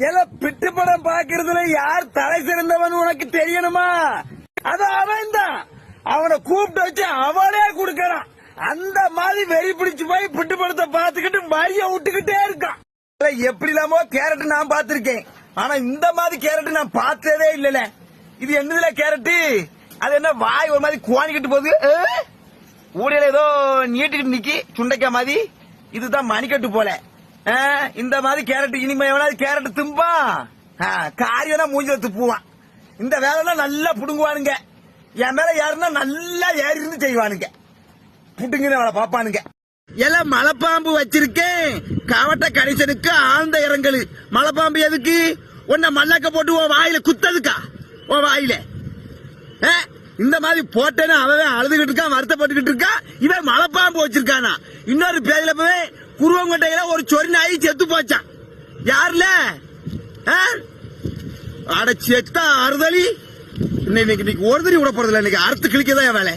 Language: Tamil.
எல பிட்டு படம் பாக்குறதுல யார் தலை சிறந்தவன் உனக்கு தெரியணுமா? அது அவன் தான் அவனை கூப்பிட்டு வச்சு அவனே கொடுக்கறான். அந்த மாதிரி வெறி பிடிச்சு போய் பிட்டு படத்தை பார்த்துக்கிட்டு வரிய விட்டுக்கிட்டே இருக்கான். எப்படி இல்லாமோ கேரட் நான் பாத்திருக்கேன் ஆனா இந்த மாதிரி கேரட் நான் பார்த்ததே இல்லல இது என்னதுல கேரட் அது என்ன வாய் ஒரு மாதிரி குவானிக்கிட்டு போகுது? ஊடையில ஏதோ நீட்டிக்கிட்டு நிக்கி சுண்டைக்காய் மாதிரி. இதுதான் மணிக்கட்டு போல. இந்த மாதிரி கேரட் இனிமே எவனாவது கேரட் திம்பா? காரியம்னா மூஞ்சில துப்புவான். இந்த வேலைலாம் நல்லா புடுங்குவானுங்க. என் மேல யாருன்னா நல்லா ஏறி இருந்து செய்வானுங்க. புட்டுங்கன்னு அவளை பாப்பானுங்க எல்லாம் மலைப்பாம்பு வச்சிருக்கேன். கவட்ட கணிசனுக்கு ஆழ்ந்த இறங்கல் மலைப்பாம்பு எதுக்கு? உன்னை மல்லக்க போட்டு உன் வாயில குத்ததுக்கா? உன் வாயில. ஆ? இந்த மாதிரி போட்டேன்னு அவன் அழுதுகிட்டு இருக்கான் வருத்தப்பட்டுக்கிட்டு இருக்கான். இவன் மலைப்பாம்பு வச்சிருக்கானா? இன்னொரு பேர்ல போய் குருவங்கொட்டையில ஒரு சொறி நாய் செத்து போச்சான் யாருல? ஆ? அட செத்தா அறுதலி. இன்னைக்கு இன்னைக்கு ஒரு தறி விட போறதில்ல இன்னைக்கு அறுத்து கிழிக்கதான் என் வேலை.